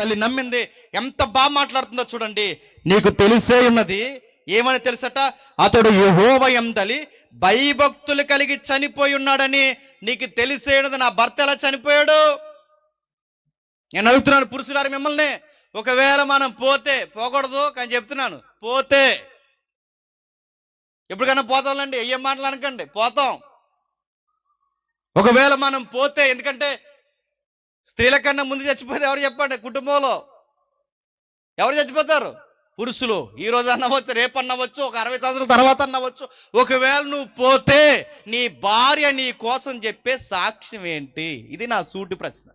తల్లి నమ్మింది ఎంత బాగా మాట్లాడుతుందో చూడండి. నీకు తెలిసే ఉన్నది ఏమని తెలుసట? అతడు యహోవయందలి భయభక్తులు కలిగి చనిపోయి ఉన్నాడని నీకు తెలిసేయడదు నా భర్త ఎలా చనిపోయాడు? నేను అడుగుతున్నాను పురుషులారు మిమ్మల్ని. ఒకవేళ మనం పోతే పోకూడదు కానీ చెప్తున్నాను పోతే. ఎప్పటికైనా పోతాంలేండి ఏం మాటలు అనకండి పోతాం. ఒకవేళ మనం పోతే ఎందుకంటే స్త్రీల కన్నా ముందు చచ్చిపోతే ఎవరు చెప్పండి? కుటుంబంలో. ఎవరు చచ్చిపోతారు? పురుషులు. ఈ రోజు అన్నవచ్చు రేపు అన్నవచ్చు ఒక అరవై సంవత్సరాల తర్వాత అన్నవచ్చు ఒకవేళ నువ్వు పోతే నీ భార్య నీ కోసం చెప్పే సాక్ష్యం ఏంటి? ఇది నా సూటి ప్రశ్న.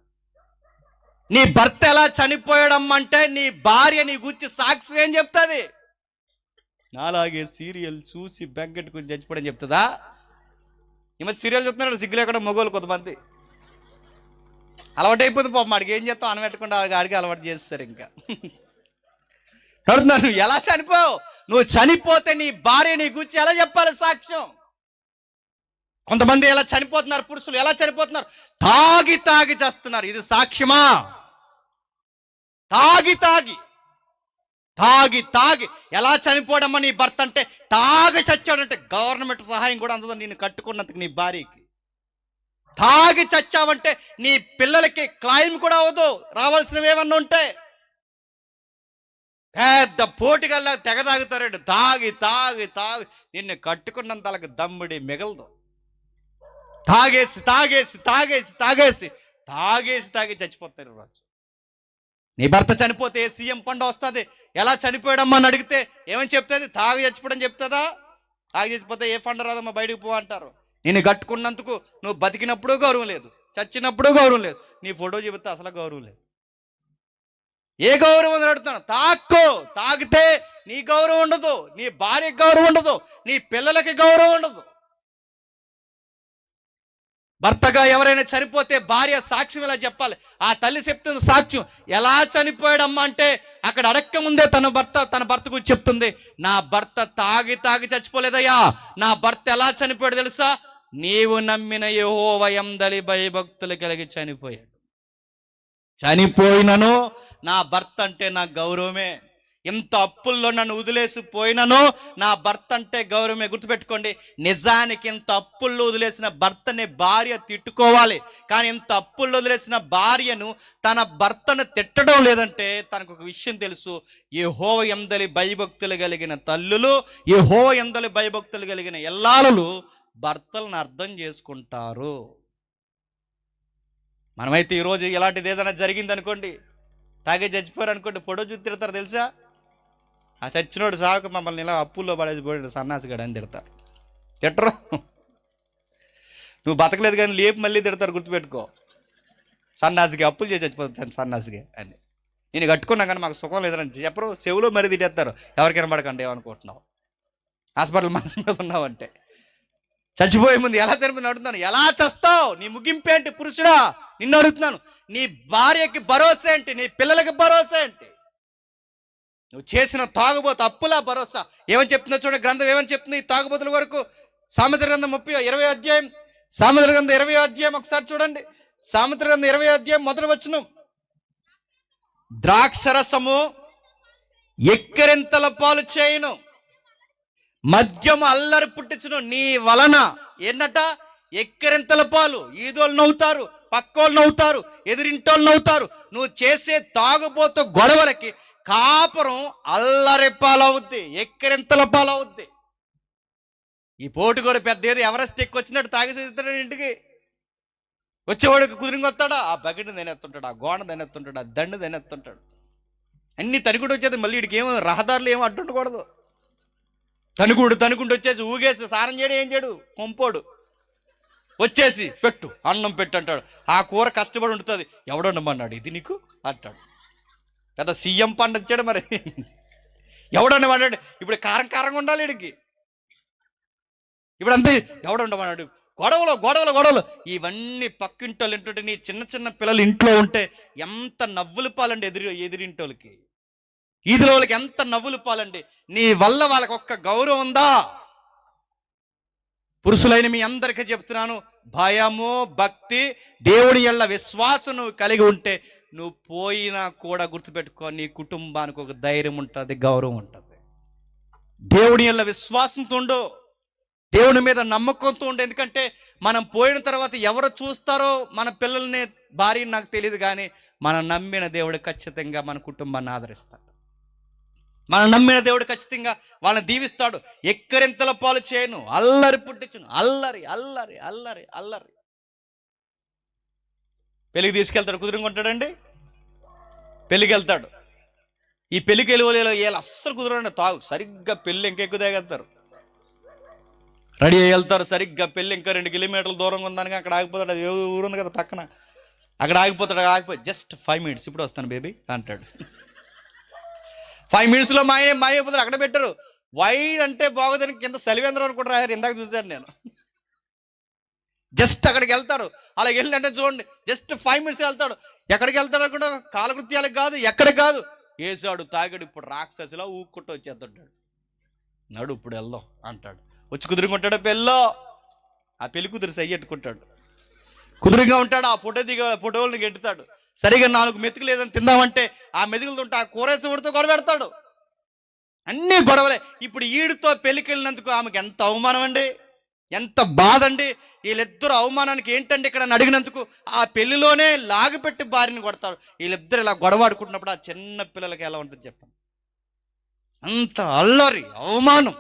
నీ భర్త ఎలా చనిపోయడం అంటే నీ భార్య నీ గురించి సాక్ష్యం ఏం చెప్తుంది? నాలాగే సీరియల్ చూసి బెంకెట్టుకుని చచ్చిపోవడం చెప్తుందా? ఈ మధ్య సీరియల్ చూస్తున్నాడు సిగ్గు లేకుండా మొగోలు కొంతమంది. అలవాటు అయిపోతుంది పాపం. ఆడికి ఏం చేస్తాం? అనబెట్టకుండా ఆడికి అలవాటు చేస్తారు ఇంకా. అడుగుతున్నాను నువ్వు ఎలా చనిపోవు నువ్వు చనిపోతే నీ భార్య నీ గురించి ఎలా చెప్పాలి సాక్ష్యం? కొంతమంది ఎలా చనిపోతున్నారు? పురుషులు ఎలా చనిపోతున్నారు? తాగి తాగి చేస్తున్నారు. ఇది సాక్ష్యమా? తాగి తాగి తాగి తాగి. ఎలా చనిపోవడమ్మా నీ భర్త అంటే తాగి చచ్చాడంటే గవర్నమెంట్ సహాయం కూడా అందదు. నేను కట్టుకున్నందుకు నీ భార్యకి. తాగి చచ్చావంటే నీ పిల్లలకి క్లైమ్ కూడా అవ్వదు. రావాల్సినవి ఏమన్నా ఉంటే. పెద్ద పోటీగల్లా తెగ తాగుతారండి తాగి తాగి తాగి. నిన్ను కట్టుకున్నంత దమ్ముడి మిగలదు. తాగేసి తాగేసి తాగేసి తాగేసి తాగేసి తాగి చచ్చిపోతారు రాజు. నీ భర్త చనిపోతే సీఎం పండు వస్తుంది. ఎలా చనిపోయాడమ్మా అని అడిగితే ఏమని చెప్తుంది? తాగి చచ్చిపోవడం చెప్తుందా? తాగి చచ్చిపోతే ఏ ఫండ్ రాదమ్మా? బయటకు పో అంటారు. నేను కట్టుకున్నందుకు నువ్వు బతికినప్పుడు గౌరవం లేదు చచ్చినప్పుడు గౌరవం లేదు. నీ ఫోటో చెబితే అసలు గౌరవం లేదు. ఏ గౌరవం అని అడుగుతాను తాక్కో తాగితే నీ గౌరవం ఉండదు నీ భార్యకి గౌరవం ఉండదు నీ పిల్లలకి గౌరవం ఉండదు. భర్తగా ఎవరైనా చనిపోతే భార్య సాక్ష్యం ఇలా చెప్పాలి? ఆ తల్లి చెప్తుంది సాక్ష్యం. ఎలా చనిపోయాడమ్మా అంటే అక్కడ అడక్క ముందే తన భర్త తన భర్త గురించి చెప్తుంది. నా భర్త తాగి తాగి చచ్చిపోలేదయ్యా. నా భర్త ఎలా చనిపోయాడు తెలుసా? నీవు నమ్మిన యహోవయందలి భయభక్తులు కలిగి చనిపోయాడు. చనిపోయినను? నా భర్త అంటే నా గౌరవమే. ఎంత అప్పుల్లో నన్ను వదిలేసి పోయినను? నా భర్త అంటే గౌరవమే. గుర్తుపెట్టుకోండి నిజానికి ఇంత అప్పుల్లో వదిలేసిన భర్తని భార్య తిట్టుకోవాలి. కానీ ఇంత అప్పుల్లో వదిలేసిన భార్యను తన భర్తను తిట్టడం లేదంటే తనకు ఒక విషయం తెలుసు. ఏ హోవ ఎందలి భయభక్తులు కలిగిన తల్లులు ఏ హోవ ఎందలి భయభక్తులు కలిగిన ఎల్లాలు భర్తలను అర్థం చేసుకుంటారు. మనమైతే ఈరోజు ఇలాంటిది ఏదైనా జరిగింది అనుకోండి తాగే చచ్చిపోయారు అనుకోండి పొడో చూసి తిడతారు తెలుసా? ఆ చచ్చినోడు సాకు మమ్మల్ని ఇలా అప్పుల్లో పడేసి పోయాడు సన్నాసిగాడు అని తిడతారు. తిట్టరు. నువ్వు బతకలేదు కానీ లేపు మళ్ళీ తిడతారు గుర్తుపెట్టుకో. సన్నాసికి అప్పులు చేసి చచ్చిపోతాను సన్నాసికి అని. నేను కట్టుకున్నా కానీ మాకు సుఖం లేదని చెప్పరు. చెవులో మరీ తిట్టేస్తారు. ఎవరికైనా పడకండి ఏమనుకుంటున్నావు? హాస్పిటల్ మనసు మీద ఉన్నావంటే. చచ్చిపోయే ముందు ఎలా చనిపోయిన అడుగుతున్నాను. ఎలా చస్తావు? నీ ముగింపు ఏంటి పురుషుడా? నిన్ను అడుగుతున్నాను. నీ భార్యకి భరోసా ఏంటి? నీ పిల్లలకి భరోసా ఏంటి? నువ్వు చేసిన తాగుబోతు అప్పులా భరోసా. ఏమని చెప్తుందో చూడండి. గ్రంథం ఏమని చెప్తుంది? ఈ తాగుబోతుల వరకు సామెత గ్రంథం ముప్పై ఇరవై అధ్యాయం సామెత గ్రంథం ఇరవై అధ్యాయం ఒకసారి చూడండి. సామెత గ్రంథం ఇరవై అధ్యాయం మొదటి వచ్చును ద్రాక్షరసము ఎక్కరింతల పాలు చేయను. మద్యము అల్లరి పుట్టించును నీ వలన. ఏంటట? ఎక్కిరింతల పాలు. ఈదోళ్ళు నవ్వుతారు పక్కోళ్ళు నవ్వుతారు ఎదిరింటోళ్ళు నవ్వుతారు. నువ్వు చేసే తాగుబోతు గొడవలకి కాపురం అల్లరి పాలవుద్ది ఎక్కరింతల పాలవుద్ది. ఈ పోటు కూడా పెద్ద ఏది ఎవరెస్ట్ ఎక్కి వచ్చినట్టు తాగేసి ఇంటికి? వచ్చేవాడికి కుదిరింగ్ వస్తాడా? ఆ బకెట్ తినేస్తుంటాడు ఆ గోడ తినేస్తుంటాడు ఆ దండు తినేస్తుంటాడు. అన్ని తనిగుడు వచ్చేది మళ్ళీ వీడికి ఏమో రహదారులు ఏమో అడ్డుండకూడదు. తనుకుడు తనుకుంటూ వచ్చేసి ఊగేసి స్నానం చేయడం ఏం చేయడు? కొంపోడు. వచ్చేసి పెట్టు అన్నం పెట్టు అంటాడు. ఆ కూర కష్టపడి ఉంటుంది ఎవడన్నమన్నాడు ఇది నీకు? అంటాడు. పెద్ద సీఎం పండు వచ్చాడు మరి. ఎవడన్నమన్నాడు ఇప్పుడు కారం కారంగా ఉండాలి వీడికి ఇప్పుడు అంతే ఎవడుండమన్నాడు గొడవలు గొడవలు గొడవలు. ఇవన్నీ పక్కింటోళ్ళు ఇంటుంటే నీ చిన్న చిన్న పిల్లలు ఇంట్లో ఉంటే ఎంత నవ్వులు పాలండి ఎదురు ఎదిరింటోళ్ళకి. ఈదుల వాళ్ళకి ఎంత నవ్వులు పాలండి. నీ వల్ల వాళ్ళకి ఒక్క గౌరవం ఉందా? పురుషులైన మీ అందరికీ చెప్తున్నాను భయము భక్తి దేవుడి ఎళ్ళ విశ్వాసం నువ్వు కలిగి ఉంటే నువ్వు పోయినా కూడా గుర్తుపెట్టుకో నీ కుటుంబానికి ఒక ధైర్యం ఉంటుంది గౌరవం ఉంటుంది. దేవుడి వల్ల విశ్వాసంతో ఉండు. దేవుని మీద నమ్మకంతో ఉండు. ఎందుకంటే మనం పోయిన తర్వాత ఎవరు చూస్తారో మన పిల్లల్ని భార్యని నాకు తెలియదు కానీ మనం నమ్మిన దేవుడు ఖచ్చితంగా మన కుటుంబాన్ని ఆదరిస్తాడు. మనం నమ్మిన దేవుడు ఖచ్చితంగా వాళ్ళని దీవిస్తాడు. ఎక్కరింతల పాలు చేయను అల్లరి పుట్టించును. అల్లరి అల్లరి అల్లరి అల్లరి. పెళ్ళికి తీసుకెళ్తాడు కుదురుకుంటాడండి పెళ్ళికి వెళ్తాడు ఈ పెళ్ళికి వెళ్ళి వీళ్ళు అస్సలు కుదరండి తాగు సరిగ్గా పెళ్ళి ఇంకెక్కువ తాగేస్తారు రెడీ అయ్యి వెళ్తారు సరిగ్గా పెళ్ళి ఇంకా రెండు కిలోమీటర్ల దూరంగా ఉందని అక్కడ ఆగిపోతాడు. అది ఏ కదా పక్కన. అక్కడ ఆగిపోతాడు ఆగిపోయి జస్ట్ ఫైవ్ మినిట్స్ ఇప్పుడు వస్తాను బేబీ అంటాడు. ఫైవ్ మినిట్స్లో మాయ మాయ అయిపోతారు అక్కడ పెట్టరు. వైడ్ అంటే బాగోదని కింద సలివేంద్రం అని కూడా రాశారు. ఇందాక చూశాను నేను. జస్ట్ అక్కడికి వెళ్తాడు. అలా వెళ్ళినట్టే చూడండి. జస్ట్ ఫైవ్ మినిట్స్ వెళ్తాడు. ఎక్కడికి వెళ్తాడు కూడా కాలకృత్యాలకు కాదు ఎక్కడ కాదు. వేసాడు తాగాడు ఇప్పుడు రాక్షసులా ఊక్కుంటూ వచ్చేస్తుంటాడు. నడు ఇప్పుడు వెళ్దాం అంటాడు. వచ్చి కుదురుకుంటాడు పెళ్ళో? ఆ పెళ్ళి కుదురు సయ్యట్టుకుంటాడు. కుదురుగా ఉంటాడు. ఆ ఫోటో దిగ ఫోటోలను గెంటుతాడు. సరిగా నాలుగు మెతుకు లేదని తిందామంటే ఆ మెతుకులతో ఆ కూరేసి గొడవ పెడతాడు. అన్నీ గొడవలే. ఇప్పుడు ఈడితో పెళ్ళికి వెళ్ళినందుకు ఎంత అవమానం అండి? ఎంత బాధ అండి? వీళ్ళిద్దరు అవమానానికి ఏంటండి ఇక్కడ అడిగినందుకు ఆ పెళ్ళిలోనే లాగిపెట్టి భార్యని కొడతాడు వీళ్ళిద్దరు ఇలా గొడవాడుకుంటున్నప్పుడు ఆ చిన్న పిల్లలకి ఎలా ఉంటుంది చెప్పండి? అంత అల్లరి అవమానం.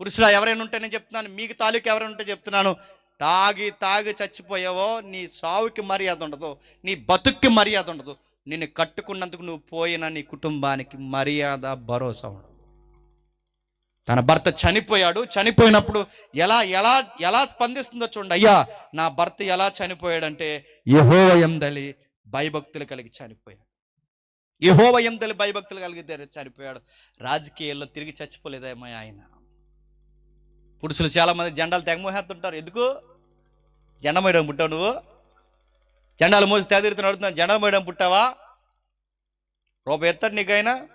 పురుషుల ఎవరైనా ఉంటే నేను చెప్తున్నాను. మీకు తాలూకు ఎవరైనా ఉంటే చెప్తున్నాను. తాగి తాగి చచ్చిపోయావో నీ సావుకి మర్యాద ఉండదు నీ బతుక్కి మర్యాద ఉండదు. నిన్ను కట్టుకున్నందుకు నువ్వు పోయిన నీ కుటుంబానికి మర్యాద భరోసా ఉండదు. తన భర్త చనిపోయాడు. చనిపోయినప్పుడు ఎలా ఎలా ఎలా స్పందిస్తుందో చూడండి. అయ్యా నా భర్త ఎలా చనిపోయాడంటే యహోవ ఎందలి భయభక్తులు కలిగి చనిపోయాడు. యహోవ ఎందలి భయభక్తులు కలిగి చనిపోయాడు. రాజకీయాల్లో తిరిగి చచ్చిపోలేదేమో ఆయన. పురుషులు చాలా మంది జెండాలు తెగమోహేస్తుంటారు ఎందుకు? జెండా మోయడం పుట్టావు నువ్వు? జెండాలు మోసి తెగదిరుతున్న నడుతున్నావు. జెండాలు పుట్టావా? రూపాయి ఎత్తాడు నీకైనా?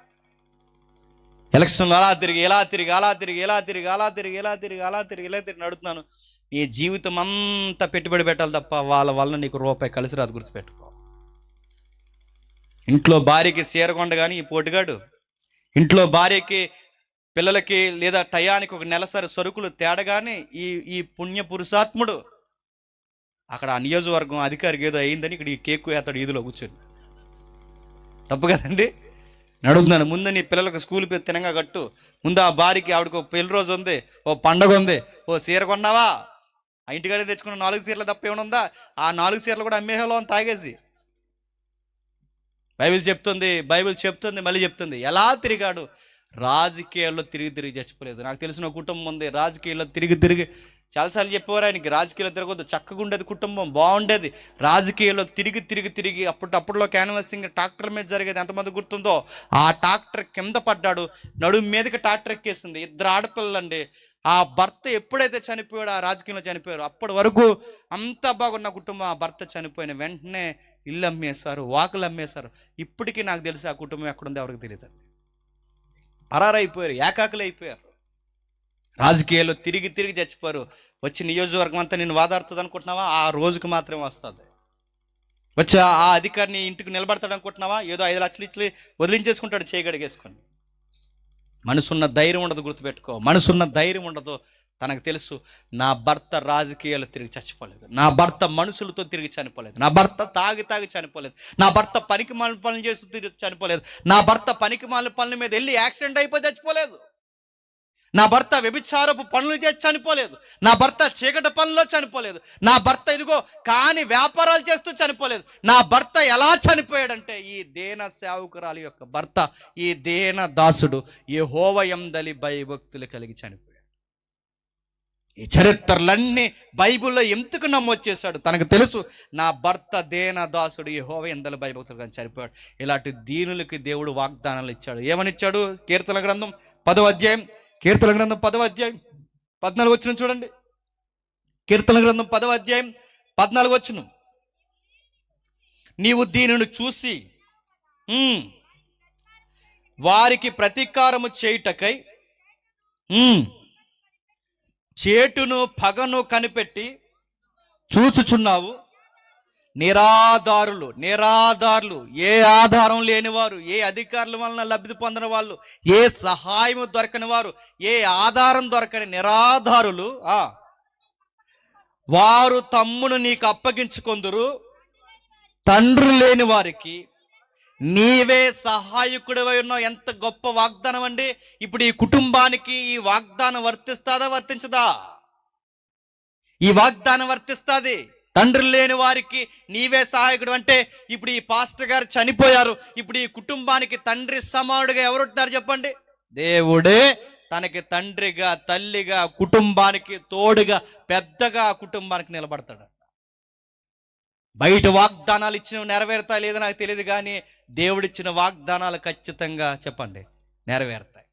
ఎలక్షన్లో అలా తిరిగి ఎలా తిరిగి అలా తిరిగి ఎలా తిరిగి అలా తిరిగి ఎలా తిరిగి అలా తిరిగి ఇలా తిరిగి నడుతున్నాను. నీ జీవితం అంతా పెట్టుబడి పెట్టాలి తప్ప వాళ్ళ వల్ల నీకు రూపాయి కలిసి రాదు గుర్తుపెట్టుకో. ఇంట్లో భార్యకి సీరకొండ కానీ ఈ పోటుగాడు. ఇంట్లో భార్యకి పిల్లలకి లేదా టయానికి ఒక నెలసరి సరుకులు తేడగానే ఈ ఈ పుణ్య పురుషాత్ముడు అక్కడ ఆ నియోజకవర్గం అధికారికి ఏదో అయిందని ఇక్కడ ఈ కేక్ అతడు ఈదులో కూర్చొని. తప్పు కదండి? నడుగుతున్నాను ముందు నీ పిల్లలకు స్కూల్ పేరు తినంగా కట్టు. ముందు ఆ భార్యకి ఆవిడకు పెళ్ళి రోజు ఉంది ఓ పండగ ఉంది ఓ సీర కొన్నావా? ఆ ఇంటికాడే తెచ్చుకున్న నాలుగు సీరలు తప్ప ఏమైనా ఉందా? ఆ నాలుగు సీరలు కూడా అమ్మేహలో అని తాగేసి. బైబిల్ చెప్తుంది బైబిల్ చెప్తుంది మళ్ళీ చెప్తుంది ఎలా తిరిగాడు? రాజకీయాల్లో తిరిగి తిరిగి చచ్చిపోలేదు. నాకు తెలిసిన కుటుంబం ఉంది రాజకీయాల్లో తిరిగి తిరిగి చాలాసార్లు చెప్పేవారు ఆయనకి రాజకీయాలు తిరగొద్దు. చక్కగా ఉండేది కుటుంబం బాగుండేది. రాజకీయాల్లో తిరిగి తిరిగి తిరిగి అప్పుడు అప్పుడులో క్యాన్వాసింగ్ ట్రాక్టర్ మీద జరిగేది ఎంతమంది గుర్తుందో ఆ ట్రాక్టర్ కింద పడ్డాడు నడుము మీదకి ట్రాక్టర్ ఎక్కేసింది. ఇద్దరు ఆడపిల్లలండి. ఆ భర్త ఎప్పుడైతే చనిపోయాడో ఆ రాజకీయంలో చనిపోయారు అప్పటి వరకు అంత బాగున్న కుటుంబం ఆ భర్త చనిపోయిన వెంటనే ఇల్లు అమ్మేశారు వాకులు అమ్మేశారు. ఇప్పటికీ నాకు తెలిసి ఆ కుటుంబం ఎక్కడుందో ఎవరికి తెలియదు పరారైపోయారు ఏకాకులు అయిపోయారు రాజకీయాల్లో తిరిగి తిరిగి చచ్చిపోయారు వచ్చి నియోజకవర్గం అంతా నేను వాదాడుతుంది అనుకుంటున్నావా? ఆ రోజుకి మాత్రమే వస్తుంది. వచ్చి ఆ ఆ అధికారిని ఇంటికి నిలబడతాడు అనుకుంటున్నావా? ఏదో ఐదు లక్షలు ఇచ్చి వదిలించేసుకుంటాడు చేయగడిగేసుకొని. మనసున్న ధైర్యం ఉండదు గుర్తుపెట్టుకో. మనసున్న ధైర్యం ఉండదు. తనకు తెలుసు నా భర్త రాజకీయాలు తిరిగి చచ్చిపోలేదు. నా భర్త మనుషులతో తిరిగి చనిపోలేదు. నా భర్త తాగి తాగి చనిపోలేదు. నా భర్త పనికి మాలిన పనులు చేస్తూ తిరిగి చనిపోలేదు. నా భర్త పనికి మాలిన పనుల మీద వెళ్ళి యాక్సిడెంట్ అయిపోయి చచ్చిపోలేదు. నా భర్త వ్యభిచారపు పనులు చేసి చనిపోలేదు. నా భర్త చీకటి పనుల్లో చనిపోలేదు. నా భర్త ఇదిగో కాని వ్యాపారాలు చేస్తూ చనిపోలేదు. నా భర్త ఎలా చనిపోయాడంటే ఈ దేన సేవకురాలు యొక్క భర్త ఈ దేన దాసుడు ఈ హోవయందలి భయభక్తులు కలిగి చనిపోయాడు ఈ చరిత్రలన్నీ బైబిల్లో ఎందుకు నమ్మొచ్చేసాడు తనకు తెలుసు నా భర్త దేన దాసుడు ఈ హోవయందలి భయభక్తులు కానీ చనిపోయాడు ఇలాంటి దీనులకి దేవుడు వాగ్దానాలు ఇచ్చాడు. ఏమని ఇచ్చాడు కీర్తన గ్రంథం పదవ అధ్యాయం. కీర్తన గ్రంథం పదవ అధ్యాయం. పద్నాలుగు వచ్చిన చూడండి. కీర్తన గ్రంథం పదవ అధ్యాయం పద్నాలుగు వచ్చిన. నీవు దీనిని చూసి వారికి ప్రతీకారము చేయుటకై చేటును పగను కనిపెట్టి చూచుచున్నావు. నిరాధారులు నిరాధారులు. ఏ ఆధారం లేని వారు ఏ అధికారుల వలన లబ్ధి పొందని వాళ్ళు ఏ సహాయము దొరకని వారు ఏ ఆధారం దొరకని నిరాధారులు వారు తమ్మును నీకు అప్పగించుకొందురు. తండ్రి లేని వారికి నీవే సహాయకుడివై ఉన్నావు ఎంత గొప్ప వాగ్దానం అండి ఇప్పుడు ఈ కుటుంబానికి ఈ వాగ్దానం వర్తిస్తాదా వర్తించదా? ఈ వాగ్దానం వర్తిస్తాది. తండ్రి లేని వారికి నీవే సహాయకుడు. అంటే ఇప్పుడు ఈ పాస్టర్ గారు చనిపోయారు. ఇప్పుడు ఈ కుటుంబానికి తండ్రి సమానుడిగా ఎవరుంటున్నారు చెప్పండి? దేవుడే తనకి తండ్రిగా తల్లిగా కుటుంబానికి తోడుగా పెద్దగా కుటుంబానికి నిలబడతాడు బయట వాగ్దానాలు ఇచ్చినవి నెరవేరుతా లేదో నాకు తెలియదు కానీ దేవుడిచ్చిన వాగ్దానాలు ఖచ్చితంగా చెప్పండి నెరవేరుతాయి.